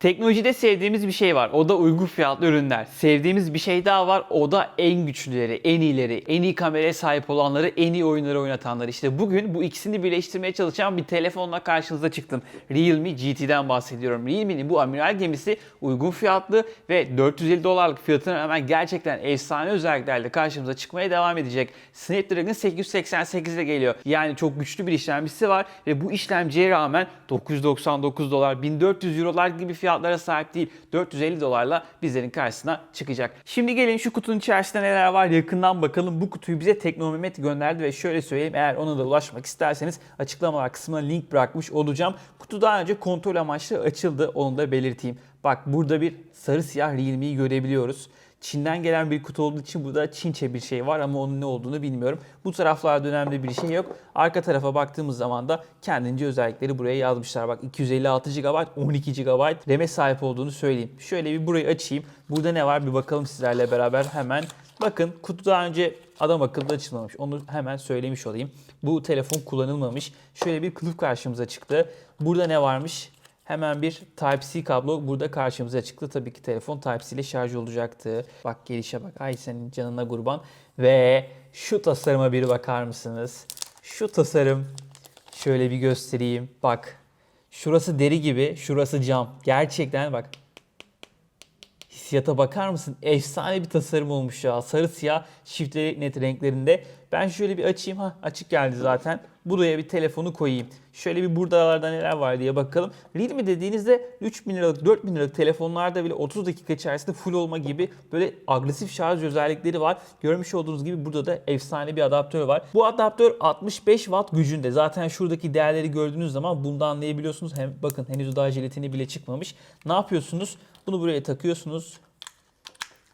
Teknolojide sevdiğimiz bir şey var. O da uygun fiyatlı ürünler. Sevdiğimiz bir şey daha var. O da en güçlüleri, en iyileri, en iyi kameraya sahip olanları, en iyi oyunları oynatanları. İşte bugün bu ikisini birleştirmeye çalışan bir telefonla karşınıza çıktım. Realme GT'den bahsediyorum. Realme'nin bu amiral gemisi uygun fiyatlı ve 450 dolarlık fiyatına rağmen gerçekten efsane özelliklerle karşımıza çıkmaya devam edecek. Snapdragon 888 ile geliyor. Yani çok güçlü bir işlemcisi var ve bu işlemciye rağmen 999 dolar, 1400 eurolar gibi fiyatlara sahip değil. 450 dolarla bizlerin karşısına çıkacak. Şimdi gelin şu kutunun içerisinde neler var yakından bakalım. Bu kutuyu bize Teknomemet gönderdi ve şöyle söyleyeyim eğer ona da ulaşmak isterseniz açıklamalar kısmına link bırakmış olacağım. Kutu daha önce kontrol amaçlı açıldı onu da belirteyim. Bak burada bir sarı siyah Realme'yi görebiliyoruz. Çin'den gelen bir kutu olduğu için burada Çinçe bir şey var ama onun ne olduğunu bilmiyorum. Bu taraflarda önemli bir şey yok. Arka tarafa baktığımız zaman da kendince özellikleri buraya yazmışlar. Bak 256 GB, 12 GB RAM'e sahip olduğunu söyleyeyim. Şöyle bir burayı açayım. Burada ne var bir bakalım sizlerle beraber hemen. Bakın kutu daha önce adam akıllı açılmamış. Onu hemen söylemiş olayım. Bu telefon kullanılmamış. Şöyle bir kılıf karşımıza çıktı. Burada ne varmış? Hemen bir Type-C kablo burada karşımıza çıktı. Tabii ki telefon Type-C ile şarj olacaktı. Bak gelişe bak. Ay senin canına kurban. Ve şu tasarıma bir bakar mısınız? Şu tasarım şöyle bir göstereyim. Bak. Şurası deri gibi, şurası cam. Gerçekten bak. Hissiyata bakar mısın? Efsane bir tasarım olmuş ya. Sarı siyah çiftli net renklerinde. Ben şöyle bir açayım. Ha açık geldi zaten. Buraya bir telefonu koyayım. Şöyle bir buradalarda neler var diye bakalım. Realme dediğinizde 3000 liralık 4000 liralık telefonlarda bile 30 dakika içerisinde full olma gibi böyle agresif şarj özellikleri var. Görmüş olduğunuz gibi burada da efsane bir adaptör var. Bu adaptör 65 watt gücünde. Zaten şuradaki değerleri gördüğünüz zaman bunu da anlayabiliyorsunuz. Hem bakın henüz daha jelatini bile çıkmamış. Ne yapıyorsunuz? Bunu buraya takıyorsunuz.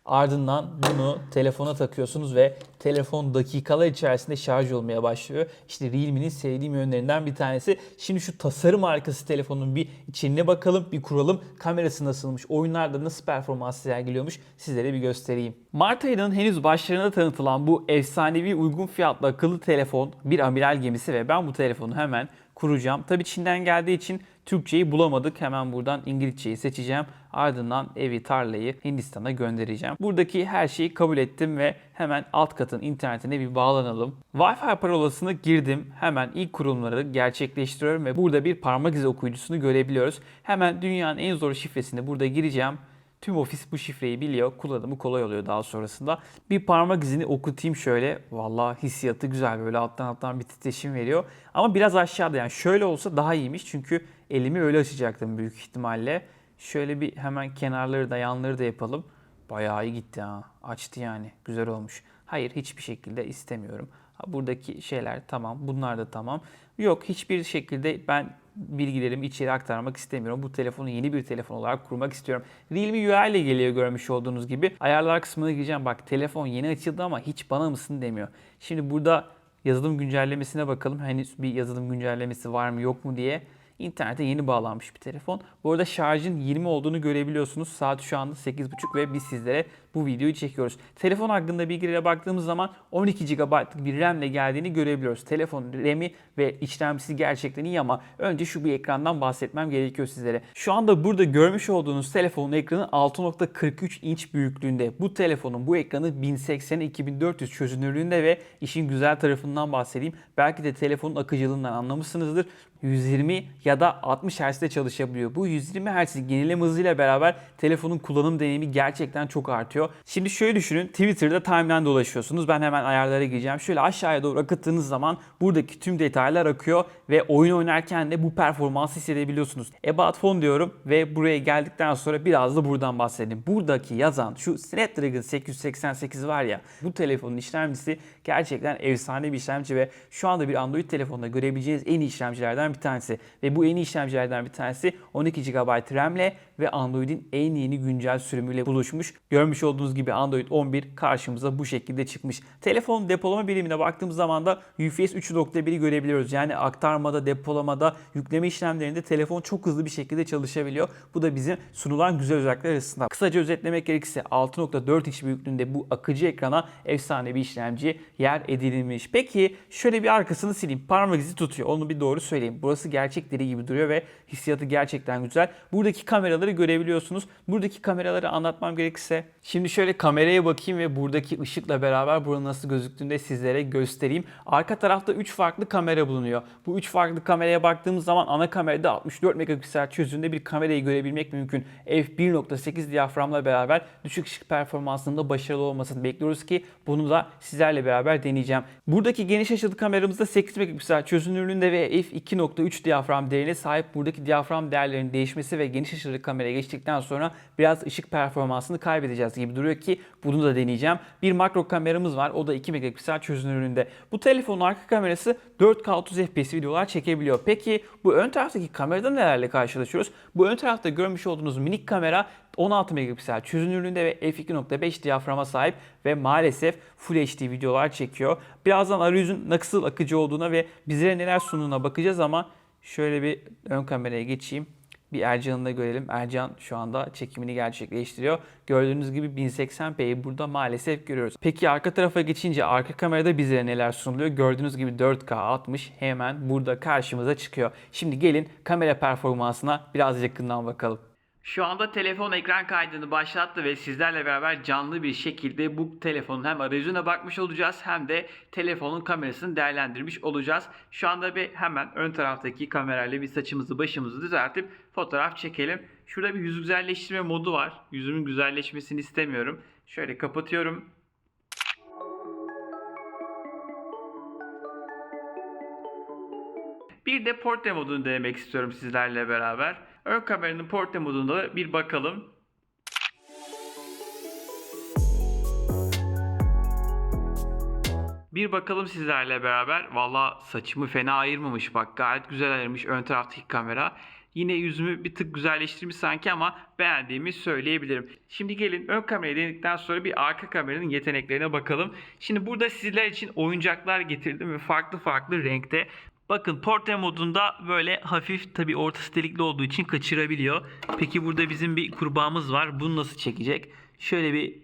Ardından bunu telefona takıyorsunuz ve telefon dakikalar içerisinde şarj olmaya başlıyor. İşte Realme'nin sevdiğim yönlerinden bir tanesi. Şimdi şu tasarım arkası telefonun bir içine bakalım, bir kuralım. Kamerası nasılmış, oyunlarda nasıl performans sergiliyormuş sizlere bir göstereyim. Mart ayının henüz başlarında tanıtılan bu efsanevi uygun fiyatlı akıllı telefon bir amiral gemisi ve ben bu telefonu hemen kuracağım. Tabii Çin'den geldiği için Türkçeyi bulamadık. Hemen buradan İngilizceyi seçeceğim. Ardından evi, tarlayı Hindistan'a göndereceğim. Buradaki her şeyi kabul ettim ve hemen alt katın internetine bir bağlanalım. Wi-Fi parolasını girdim. Hemen ilk kurulumları gerçekleştiriyorum ve burada bir parmak izi okuyucusunu görebiliyoruz. Hemen dünyanın en zor şifresini burada gireceğim. Tüm ofis bu şifreyi biliyor. Kullanımı kolay oluyor daha sonrasında. Bir parmak izini okutayım şöyle. Vallahi hissiyatı güzel böyle alttan alttan bir titreşim veriyor. Ama biraz aşağıda yani şöyle olsa daha iyiymiş. Çünkü elimi öyle açacaktım büyük ihtimalle. Şöyle bir hemen kenarları da yanları da yapalım. Bayağı iyi gitti ha. Açtı yani. Güzel olmuş. Hayır hiçbir şekilde istemiyorum. Buradaki şeyler tamam. Bunlar da tamam. Yok hiçbir şekilde ben bilgilerimi içeri aktarmak istemiyorum. Bu telefonu yeni bir telefon olarak kurmak istiyorum. Realme UI ile geliyor görmüş olduğunuz gibi. Ayarlar kısmına gireceğim. Bak telefon yeni açıldı ama hiç bana mısın demiyor. Şimdi burada yazılım güncellemesine bakalım. Henüz bir yazılım güncellemesi var mı yok mu diye. İnternete yeni bağlanmış bir telefon. Bu arada şarjın 20 olduğunu görebiliyorsunuz. Saat şu anda 8.30 ve biz sizlere bu videoyu çekiyoruz. Telefon hakkında bilgilere baktığımız zaman 12 GB'lık bir RAM ile geldiğini görebiliyoruz. Telefonun RAM'i ve işlemcisi gerçekten iyi ama önce şu bir ekrandan bahsetmem gerekiyor sizlere. Şu anda burada görmüş olduğunuz telefonun ekranı 6.43 inç büyüklüğünde. Bu telefonun bu ekranı 1080 2400 çözünürlüğünde ve işin güzel tarafından bahsedeyim. Belki de telefonun akıcılığından anlamışsınızdır. 120 ya da 60 Hz'de çalışabiliyor. Bu 120 Hz yenileme hızıyla beraber telefonun kullanım deneyimi gerçekten çok artıyor. Şimdi şöyle düşünün Twitter'da timeline dolaşıyorsunuz. Ben hemen ayarlara gireceğim. Şöyle aşağıya doğru akıttığınız zaman buradaki tüm detaylar akıyor ve oyun oynarken de bu performansı hissedebiliyorsunuz. About Phone diyorum ve buraya geldikten sonra biraz da buradan bahsedeyim. Buradaki yazan şu Snapdragon 888 var ya bu telefonun işlemcisi gerçekten efsane bir işlemci ve şu anda bir Android telefonda görebileceğiniz en iyi işlemcilerden bir tanesi. Ve bu en iyi işlemcilerden bir tanesi 12 GB RAM'le ve Android'in en yeni güncel sürümüyle buluşmuş. Görmüş olduğunuz gibi Android 11 karşımıza bu şekilde çıkmış. Telefon depolama birimine baktığımız zaman da UFS 3.1'i görebiliyoruz. Yani aktarmada, depolamada, yükleme işlemlerinde telefon çok hızlı bir şekilde çalışabiliyor. Bu da bizim sunulan güzel özellikler arasında. Kısaca özetlemek gerekirse 6.4 inç büyüklüğünde bu akıcı ekrana efsane bir işlemci yer edilmiş. Peki şöyle bir arkasını sileyim. Parmak izi tutuyor. Onu bir doğru söyleyeyim. Burası gerçek deri gibi duruyor ve hissiyatı gerçekten güzel. Buradaki kameraları görebiliyorsunuz. Buradaki kameraları anlatmam gerekirse şimdi şöyle kameraya bakayım ve buradaki ışıkla beraber buranın nasıl gözüktüğünü de sizlere göstereyim. Arka tarafta 3 farklı kamera bulunuyor. Bu 3 farklı kameraya baktığımız zaman ana kamerada 64 megapiksel çözünürlüğünde bir kamerayı görebilmek mümkün. f1.8 diyaframla beraber düşük ışık performansında başarılı olmasını bekliyoruz ki bunu da sizlerle beraber deneyeceğim. Buradaki geniş açılı kameramızda 8 megapiksel çözünürlüğünde ve f2.3 diyafram değerine sahip buradaki diyafram değerlerinin değişmesi ve geniş açılı kameraya geçtikten sonra biraz ışık performansını kaybedeceğiz gibi duruyor ki bunu da deneyeceğim. Bir makro kameramız var. O da 2 megapiksel çözünürlüğünde. Bu telefonun arka kamerası 4K 30 FPS videolar çekebiliyor. Peki bu ön taraftaki kamerada nelerle karşılaşıyoruz? Bu ön tarafta görmüş olduğunuz minik kamera 16 megapiksel çözünürlüğünde ve f2.5 diyaframa sahip ve maalesef Full HD videolar çekiyor. Birazdan arayüzün nasıl akıcı olduğuna ve bizlere neler sunduğuna bakacağız ama şöyle bir ön kameraya geçeyim. Bir Ercan'ı da görelim. Ercan şu anda çekimini gerçekleştiriyor. Gördüğünüz gibi 1080p'yi burada maalesef görüyoruz. Peki arka tarafa geçince arka kamerada bizlere neler sunuluyor? Gördüğünüz gibi 4K 60 hemen burada karşımıza çıkıyor. Şimdi gelin kamera performansına biraz yakından bakalım. Şu anda telefon ekran kaydını başlattı ve sizlerle beraber canlı bir şekilde bu telefonun hem arayüzüne bakmış olacağız hem de telefonun kamerasını değerlendirmiş olacağız. Şu anda bir hemen ön taraftaki kamerayla bir saçımızı başımızı düzeltip fotoğraf çekelim. Şurada bir yüz güzelleştirme modu var. Yüzümün güzelleşmesini istemiyorum. Şöyle kapatıyorum. Bir de portre modunu denemek istiyorum sizlerle beraber. Ön kameranın portre modunda da bir bakalım. Bir bakalım sizlerle beraber. Valla saçımı fena ayırmamış bak. Gayet güzel ayırmış ön taraftaki kamera. Yine yüzümü bir tık güzelleştirmiş sanki ama beğendiğimi söyleyebilirim. Şimdi gelin ön kamerayı denedikten sonra bir arka kameranın yeteneklerine bakalım. Şimdi burada sizler için oyuncaklar getirdim ve farklı farklı renkte. Bakın portre modunda böyle hafif tabi ortası delikli olduğu için kaçırabiliyor. Peki burada bizim bir kurbağamız var. Bunu nasıl çekecek? Şöyle bir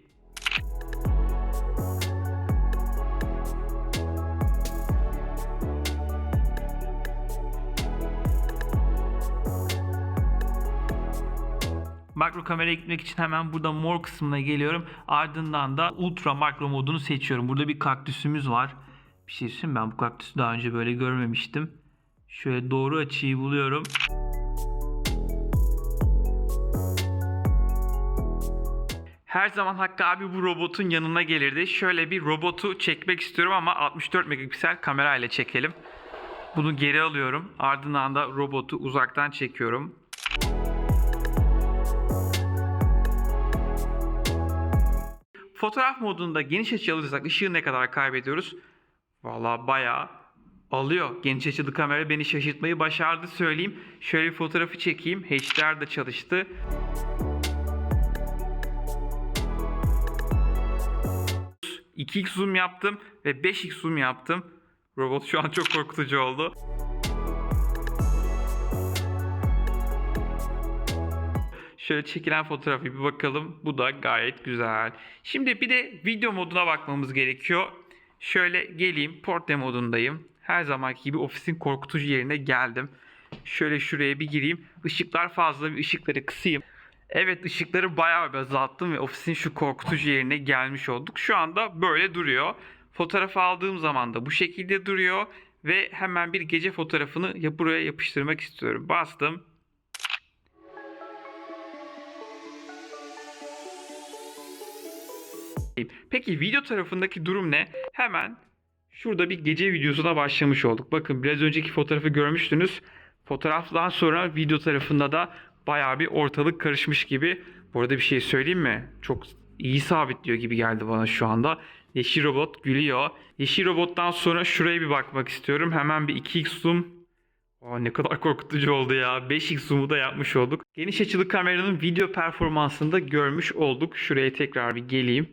Makro kameraya gitmek için hemen burada mor kısmına geliyorum. Ardından da ultra makro modunu seçiyorum. Burada bir kaktüsümüz var. Bir şey söyleyeyim ben bu kaktüsü daha önce böyle görmemiştim. Şöyle doğru açıyı buluyorum. Her zaman Hakkı abi bu robotun yanına gelirdi. Şöyle bir robotu çekmek istiyorum ama 64 megapiksel kamera ile çekelim. Bunu geri alıyorum. Ardından da robotu uzaktan çekiyorum. Fotoğraf modunda geniş açı alırsak ışığı ne kadar kaybediyoruz? Valla bayağı alıyor. Geniş açılı kamera beni şaşırtmayı başardı söyleyeyim. Şöyle bir fotoğrafı çekeyim. HDR de çalıştı. ...2x zoom yaptım ve 5x zoom yaptım. Robot şu an çok korkutucu oldu. Şöyle çekilen fotoğrafı bir bakalım. Bu da gayet güzel. Şimdi bir de video moduna bakmamız gerekiyor. Şöyle geleyim. Portre modundayım. Her zamanki gibi ofisin korkutucu yerine geldim. Şöyle şuraya bir gireyim. Işıklar fazla. Bir ışıkları kısayım. Evet ışıkları bayağı bir azalttım ve ofisin şu korkutucu yerine gelmiş olduk. Şu anda böyle duruyor. Fotoğraf aldığım zaman da bu şekilde duruyor. Ve hemen bir gece fotoğrafını ya buraya yapıştırmak istiyorum. Bastım. Peki video tarafındaki durum ne? Hemen şurada bir gece videosuna başlamış olduk. Bakın biraz önceki fotoğrafı görmüştünüz. Fotoğraftan sonra video tarafında da bayağı bir ortalık karışmış gibi. Bu arada bir şey söyleyeyim mi? Çok iyi sabitliyor gibi geldi bana şu anda. Yeşil robot gülüyor. Yeşil robottan sonra şuraya bir bakmak istiyorum. Hemen bir 2x zoom Aa, ne kadar korkutucu oldu ya. 5x zoom'u da yapmış olduk. Geniş açılı kameranın video performansını da görmüş olduk. Şuraya tekrar bir geleyim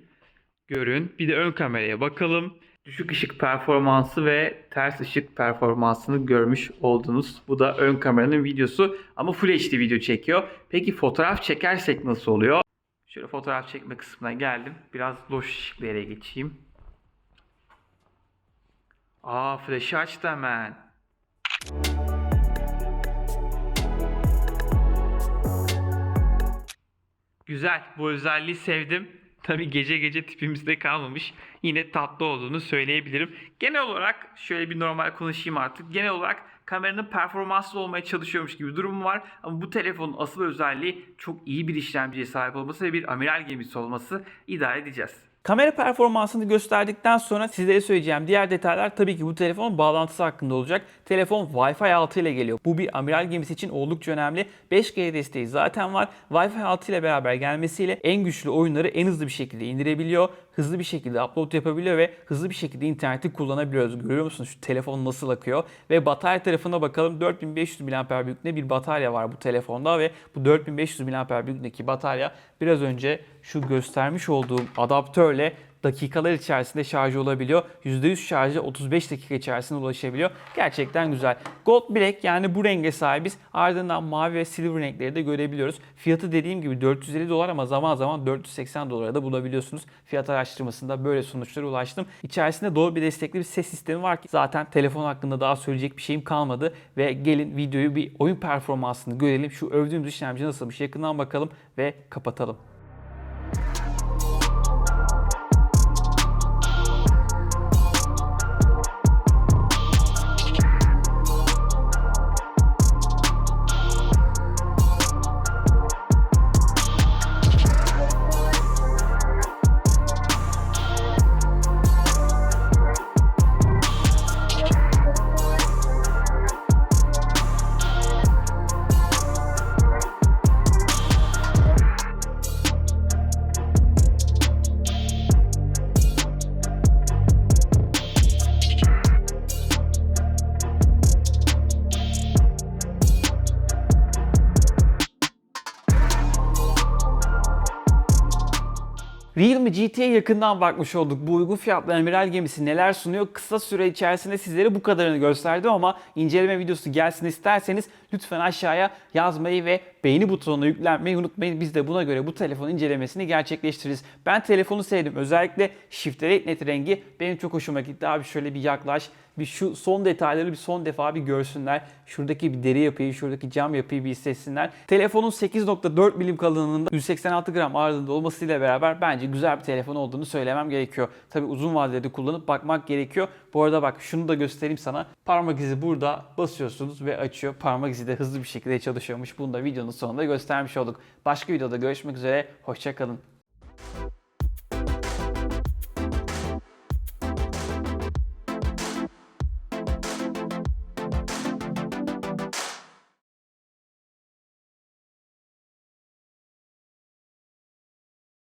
görün. Bir de ön kameraya bakalım. Düşük ışık performansı ve ters ışık performansını görmüş oldunuz. Bu da ön kameranın videosu ama Full HD video çekiyor. Peki fotoğraf çekersek nasıl oluyor? Şöyle fotoğraf çekme kısmına geldim. Biraz loş ışıklara geçeyim. Aa flash'ı açtı hemen. Güzel. Bu özelliği sevdim. Tabii gece gece tipimizde kalmamış. Yine tatlı olduğunu söyleyebilirim. Genel olarak şöyle bir normal konuşayım artık. Genel olarak kameranın performanslı olmaya çalışıyormuş gibi durum var. Ama bu telefonun asıl özelliği çok iyi bir işlemciye sahip olması ve bir amiral gemisi olması idare edeceğiz. Kamera performansını gösterdikten sonra sizlere söyleyeceğim diğer detaylar tabii ki bu telefonun bağlantısı hakkında olacak. Telefon Wi-Fi 6 ile geliyor. Bu bir amiral gemisi için oldukça önemli. 5G desteği zaten var. Wi-Fi 6 ile beraber gelmesiyle en güçlü oyunları en hızlı bir şekilde indirebiliyor. Hızlı bir şekilde upload yapabiliyor ve hızlı bir şekilde interneti kullanabiliyoruz. Görüyor musunuz şu telefon nasıl akıyor? Ve batarya tarafına bakalım. 4500 mAh büyüklüğünde bir batarya var bu telefonda ve bu 4500 mAh büyüklüğündeki batarya biraz önce şu göstermiş olduğum adaptörle dakikalar içerisinde şarj olabiliyor. %100 şarjı 35 dakika içerisinde ulaşabiliyor. Gerçekten güzel. Gold Black yani bu renge sahibiz. Ardından mavi ve silver renkleri de görebiliyoruz. Fiyatı dediğim gibi 450 dolar ama zaman zaman 480 dolara da bulabiliyorsunuz. Fiyat araştırmasında böyle sonuçlara ulaştım. İçerisinde Dolby destekli bir ses sistemi var ki zaten telefon hakkında daha söyleyecek bir şeyim kalmadı. Ve gelin videoyu bir oyun performansını görelim. Şu övdüğümüz işlemci nasılmış yakından bakalım ve kapatalım. Realme GT'ye yakından bakmış olduk. Bu uygun fiyatlı amiral gemisi neler sunuyor? Kısa süre içerisinde sizlere bu kadarını gösterdim ama inceleme videosu gelsin isterseniz lütfen aşağıya yazmayı ve beğeni butonuna yüklenmeyi unutmayın. Biz de buna göre bu telefon incelemesini gerçekleştiririz. Ben telefonu sevdim. Özellikle Shift Net rengi benim çok hoşuma gitti. Abi şöyle bir yaklaş. Bir şu son detayları bir son defa bir görsünler. Şuradaki bir deri yapıyı, şuradaki cam yapıyı bir hissetsinler. Telefonun 8.4 milim kalınlığında 186 gram ağırlığında olmasıyla beraber bence güzel bir telefon olduğunu söylemem gerekiyor. Tabi uzun vadede kullanıp bakmak gerekiyor. Bu arada bak şunu da göstereyim sana. Parmak izi burada basıyorsunuz ve açıyor. Parmak izi de hızlı bir şekilde çalışıyormuş. Bunu da videonun sonunda göstermiş olduk. Başka videoda görüşmek üzere. Hoşçakalın.